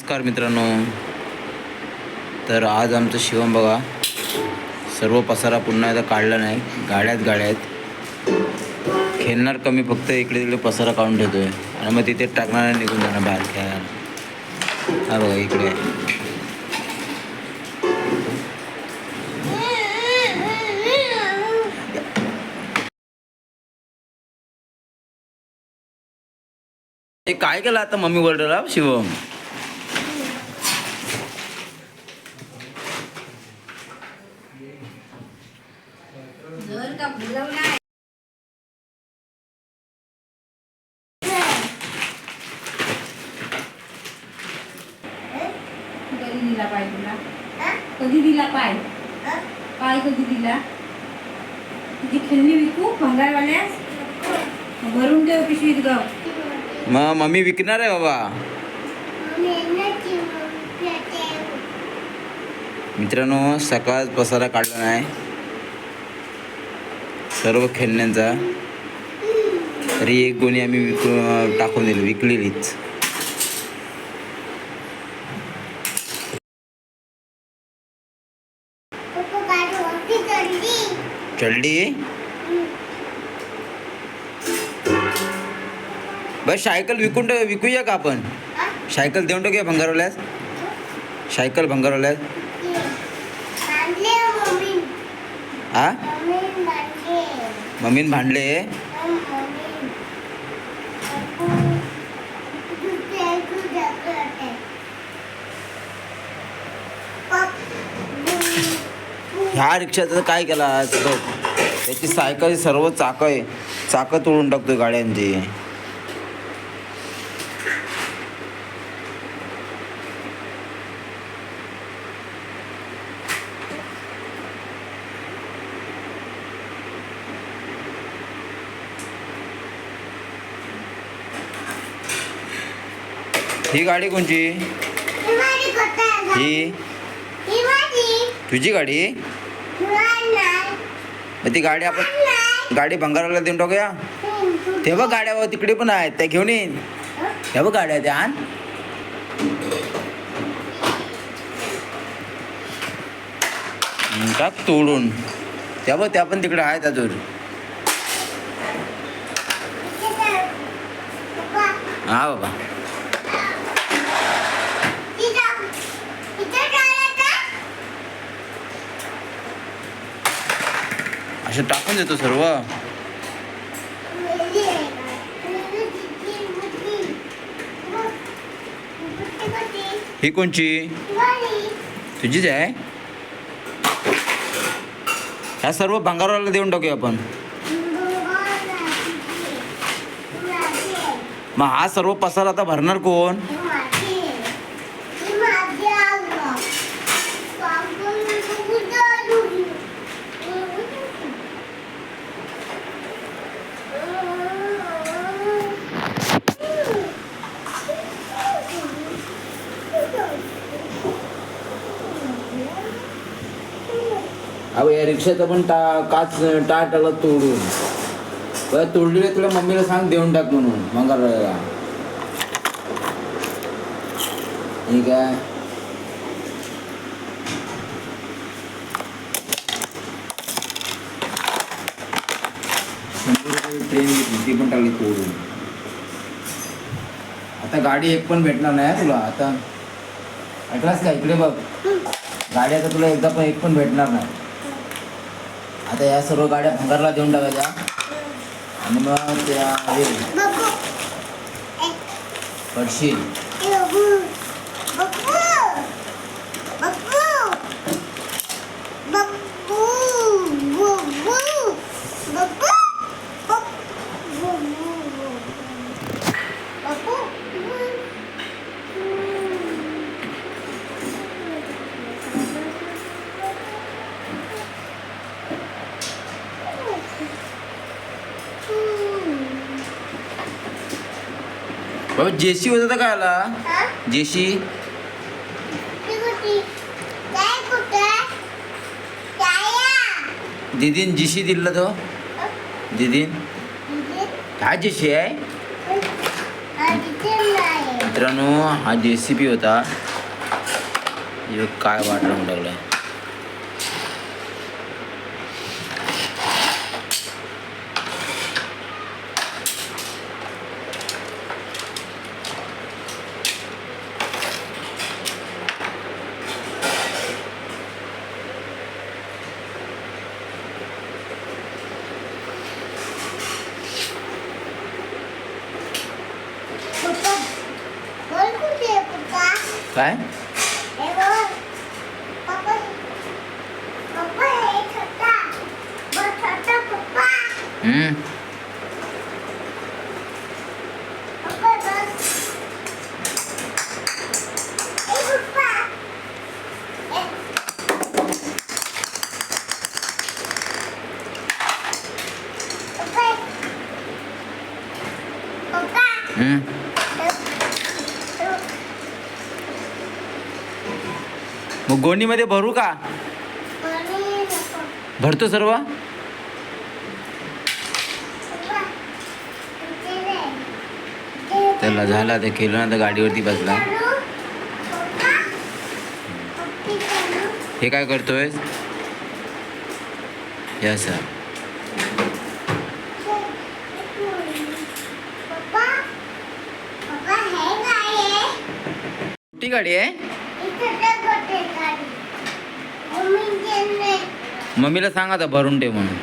नमस्कार मित्रांनो. तर आज आमचं शिवम बघा सर्व पसारा पुन्हा एकदा काढला नाही गाड्यात गाड्या आहेत खेळणार कमी फक्त इकडे तिकडे पसारा काढून ठेवतोय. आणि मग तिथे टाकणार आणि निघून जाणार बाहेर खेळायला. हा बघा इकडे. काय केलं आता मम्मी वर्डला शिवम? कधी दिला पाय तुला कधी दिला पाय पाय कधी दिला तुझी खेळणी विकू भंगारवाल्यास भरून ठेव पिशवीत ग मग मम्मी विकणार आहे बाबा मित्रांनो सकाळ पसारा काढला नाही सर्व खेळण्यांचा तरी एक गोणी आम्ही विकू टाकून दिली विकलेलीच. चढली बस सायकल विकून विकूया का आपण? सायकल देऊन टाकूया भंगारवल्यास? सायकल भंगारवल्यास? हा? मम्मीन भांडले. ह्या रिक्षाचं काय केला त्याची सायकल सर्व चाकं आहे. चाकं तोडून टाकतोय गाड्यांची. ही गाडी कोणची? ही? तुझी गाडी? मग ती गाडी आपण गाडी भंगाराला देऊन टाकूया. ते बघ गाड्या तिकडे पण आहेत त्या घेऊन येईन त्या बघ गाड्या त्या. आण टाक तोडून. त्या बघ त्या पण तिकडे आहेत अजून. हा बाबा. असं टाकून देतो सर्व ही कोणची तुझीच आहे ह्या सर्व भंगारवाला देऊन टाकूया आपण मग हा सर्व पसार आता भरणार कोण अहो या रिक्षाचं पण टा काच टाळ तोडून. बरं तुला मम्मीला सांग देऊन टाक म्हणून मंगळवारला ठीक आहे. शंभर रुपये ट्रेन घेतली ती पण टाकली तोडून. आता गाडी एक पण भेटणार नाही तुला आता. ऐकलास का? इकडे बघ. गाडी आता तुला एकदा पण एक पण भेटणार नाही. आता या सर्व गाड्या भंगारला देऊन टाकायच्या आणि मग त्या पडशील. बाबा जेसी होता का आला जेशी दिदीन जिशी दिला तो. दिदीन. हा जेशी आहे? मित्रांनो हा जे सी पी होता काय वाटलं टाकलाय? Đấy. Ừ. Mm. मग गोणीमध्ये भरू का? भरतो सर्व? त्याला झाला ते केलं ना तर गाडीवरती बसला. हे काय करतोय या सर. गाडी आहे. मम्मीला सांगा आता भरून ठेव म्हणून